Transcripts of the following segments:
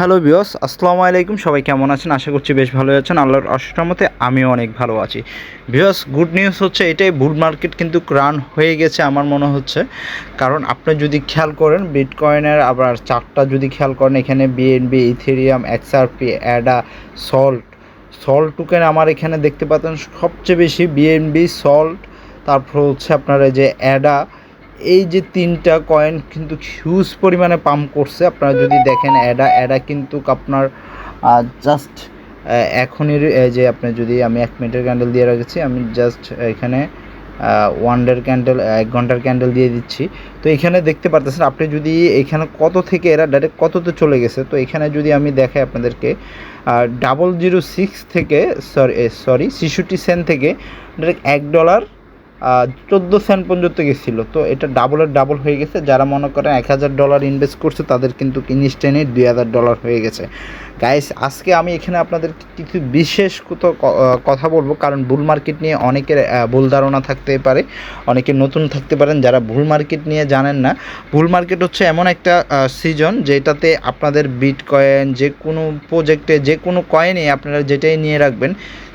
Hello বিয়স আসসালামু আলাইকুম। সবাই কেমন আছেন? আশা করছি বেশ ভালো আছেন। আল্লাহর অষ্টমতে আমিও অনেক ভালো আছি। বিয়স গুড নিউজ হচ্ছে এটাই বুল মার্কেট কিন্তু রান হয়ে গেছে আমার মনে হচ্ছে। কারণ আপনি যদি খেয়াল করেন বিটকয়েনের আবার চারটা যদি খেয়াল করেন, এখানে BNB Ethereum XRP ADA salt salt token আমার এখানে দেখতে পাচ্ছেন সবচেয়ে বেশি বিএনবি সল্ট তারপর হচ্ছে আপনার যে অ্যাডা এই যে তিনটা কয়েন কিন্তু হিউজ পরিমাণে পাম্প করছে। আপনারা যদি দেখেন অ্যাডা অ্যাডা কিন্তু আপনার জাস্ট এখনই যে আপনি যদি আমি এক মিনিটের ক্যান্ডেল দিয়ে রেখেছি, আমি জাস্ট এখানে ওয়ান ডের ক্যান্ডেল এক ঘণ্টার ক্যান্ডেল দিয়ে দিচ্ছি। তো এখানে দেখতে পারতেছেন, আপনি যদি এখানে কত থেকে এরা ডাইরেক্ট কততে চলে গেছে, তো এখানে যদি আমি দেখাই আপনাদেরকে ডাবল জিরো সিক্স থেকে সরি সরি ছেষট্টি সেন্ট থেকে ডাইরেক্ট এক ডলার চোদ্দ সেন্ট পর্যন্ত গেছিল। তো এটা ডাবলের ডাবল হয়ে গেছে। যারা মনে করেন এক হাজার ডলার ইনভেস্ট করছে, তাদের কিন্তু ইনস্ট্যান্টে দুই হাজার ডলার হয়ে গেছে। গাইস আজকে আমি এখানে আপনাদের কিছু বিশেষ কত কথা বলব। কারণ বুল মার্কেট নিয়ে অনেকের ভুল ধারণা থাকতে পারে। অনেকে নতুন থাকতে পারেন, যারা ভুল মার্কেট নিয়ে জানেন না। ভুল মার্কেট হচ্ছে এমন একটা সিজন যেটাতে আপনাদের বিট কয়েন যে কোনো প্রজেক্টে যে কোনো কয়েনে আপনারা যেটাই নিয়ে রাখবেন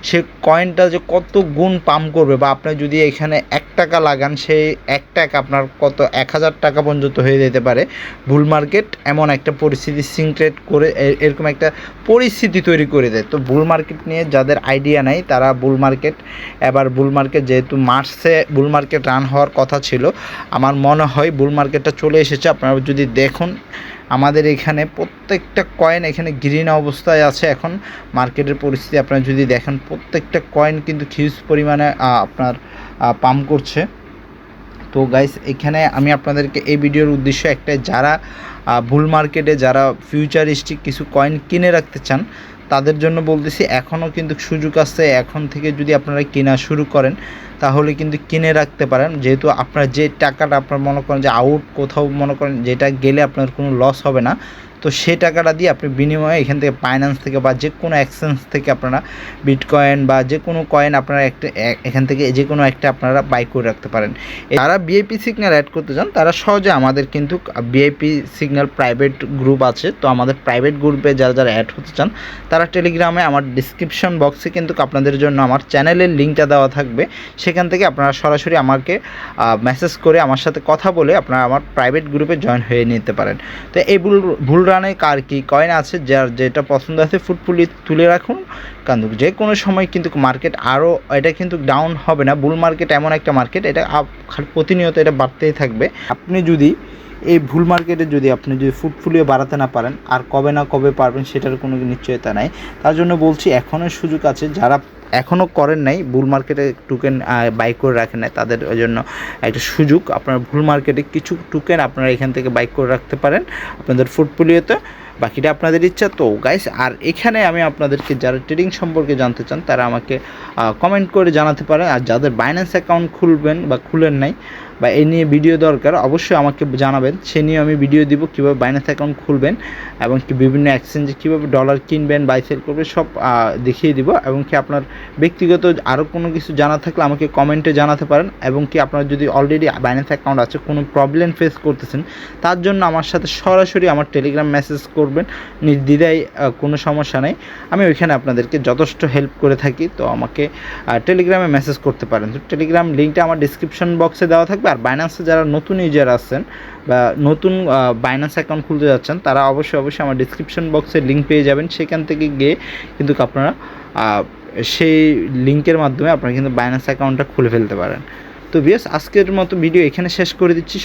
সে কয়েনটা যে কত গুণ পাম্প করবে বা আপনি যদি এখানে এক টাকা লাগান সেই এক টাকা আপনার কত, এক হাজার টাকা পর্যন্ত হয়ে যেতে পারে। বুল মার্কেট এমন একটা পরিস্থিতি সিনক্রেট করে এরকম একটা পরিস্থিতি তৈরি করে দেয়। তো বুল মার্কেট নিয়ে যাদের আইডিয়া নাই, তারা বুল মার্কেট এবার বুল মার্কেট যেহেতু মার্চে বুল মার্কেট রান হওয়ার কথা ছিল, আমার মনে হয় বুল মার্কেটটা চলে এসেছে। আপনারা যদি দেখুন আমাদের এখানে প্রত্যেকটা কয়েন এখানে গ্রিন অবস্থায় আছে এখন। মার্কেটের পরিস্থিতি আপনারা যদি দেখেন, প্রত্যেকটা কয়েন কিন্তু হিউজ পরিমাণে আপনার পাম্প করছে। তো গাইস এখানে আমি আপনাদেরকে এই ভিডিওর উদ্দেশ্য একটা যারা বুল মার্কেটে যারা ফিউচারিস্টিক কিছু কয়েন কিনে রাখতে চান তাদের জন্য বলতেছি, এখনও কিন্তু সুযোগ আছে, এখন থেকে যদি আপনারা কেনা শুরু করেন, তাহলে কিন্তু কিনে রাখতে পারেন। যেহেতু আপনার যে টাকাটা আপনার মনে করেন যে আউট কোথাও মনে করেন, যেটা গেলে আপনার কোনো লস হবে না। তো সেই টাকাটা দিয়ে আপনি বিনিময়ে এখান থেকে ফাইন্যান্স থেকে বা যে কোনো এক্সচেঞ্জ থেকে আপনারা বিটকয়েন বা যে কোনো কয়েন আপনারা একটা, এখান থেকে যে কোনো একটা আপনারা বাই করে রাখতে পারেন। যারা বিআইপি সিগন্যাল অ্যাড করতে চান, তারা সহজে আমাদের কিন্তু বিআইপি সিগন্যাল প্রাইভেট গ্রুপ আছে। তো আমাদের প্রাইভেট গ্রুপে যারা যারা অ্যাড হতে চান, তারা টেলিগ্রামে আমার ডিসক্রিপশন বক্সে কিন্তু আপনাদের জন্য আমার চ্যানেলের লিঙ্কটা দেওয়া থাকবে। সেখান থেকে আপনারা সরাসরি আমাকে মেসেজ করে আমার সাথে কথা বলে আপনারা আমার প্রাইভেট গ্রুপে জয়েন হয়ে নিতে পারেন। তো এই ভুল ভুল রানে কার কী কয়েন আছে, যার যেটা পছন্দ আছে ফুটফুলি তুলে রাখুন। কারণ যে কোনো সময় কিন্তু মার্কেট আরও এটা কিন্তু ডাউন হবে না। বুল মার্কেট এমন একটা মার্কেট এটা প্রতিনিয়ত এটা বাড়তেই থাকবে। আপনি যদি এই ভুল মার্কেটে যদি আপনি যদি ফুটফুলিও বাড়াতে না পারেন, আর কবে না কবে পারবেন সেটার কোনো নিশ্চয়তা নাই। তার জন্য বলছি এখনও সুযোগ আছে যারা এখনও করেন নাই বুল মার্কেটে টোকেন বাই করে রাখেন নাই, তাদের জন্য একটা সুযোগ। আপনারা ভুল মার্কেটে কিছু টোকেন আপনারা এখান থেকে বাইক করে রাখতে পারেন। আপনাদের ফুটপোলিওতে বাকিটা আপনাদের ইচ্ছা। তো গাইস আর এখানে আমি আপনাদেরকে যারা ট্রেডিং সম্পর্কে জানতে চান, তারা আমাকে কমেন্ট করে জানাতে পারেন আর যাদের বাইন্যান্স অ্যাকাউন্ট খুলবেন বা খুলেন নাই বা এই নিয়ে ভিডিও দরকার, অবশ্যই আমাকে জানাবেন। সে নিয়ে আমি ভিডিও দিব কীভাবে বাইন্যান্স অ্যাকাউন্ট খুলবেন এবং কি বিভিন্ন এক্সচেঞ্জে কীভাবে ডলার কিনবেন বাই সেল করবেন, সব দেখিয়ে দিব। এবং কি আপনার ব্যক্তিগত আরও কোনো কিছু জানা থাকলে আমাকে কমেন্টে জানাতে পারেন। এবং কি আপনার যদি অলরেডি বাইন্যান্স অ্যাকাউন্ট আছে, কোনো প্রবলেম ফেস করতেছেন, তার জন্য আমার সাথে সরাসরি আমার টেলিগ্রাম মেসেজ করবেন, নির্দ্বিধায় কোনো সমস্যা নেই। আমি ওইখানে আপনাদেরকে যথেষ্ট হেল্প করে থাকি, তো আমাকে টেলিগ্রামে মেসেজ করতে পারেন। তো টেলিগ্রাম লিঙ্কটা আমার ডিসক্রিপশন বক্সে দেওয়া থাকবে, আর বাইন্যান্সে যারা নতুন ইউজার আছেন বা নতুন বাইন্যান্স অ্যাকাউন্ট খুলতে যাচ্ছেন, তারা অবশ্যই অবশ্যই আমার ডিসক্রিপশন বক্সে লিঙ্ক পেয়ে যাবেন। সেখান থেকে গিয়ে কিন্তু আপনারা সেই লিঙ্কের মাধ্যমে আপনারা কিন্তু বাইন্যান্স অ্যাকাউন্টটা খুলে ফেলতে পারেন। তো বিয়াস আজকের মতো ভিডিও এখানে শেষ করে দিচ্ছি।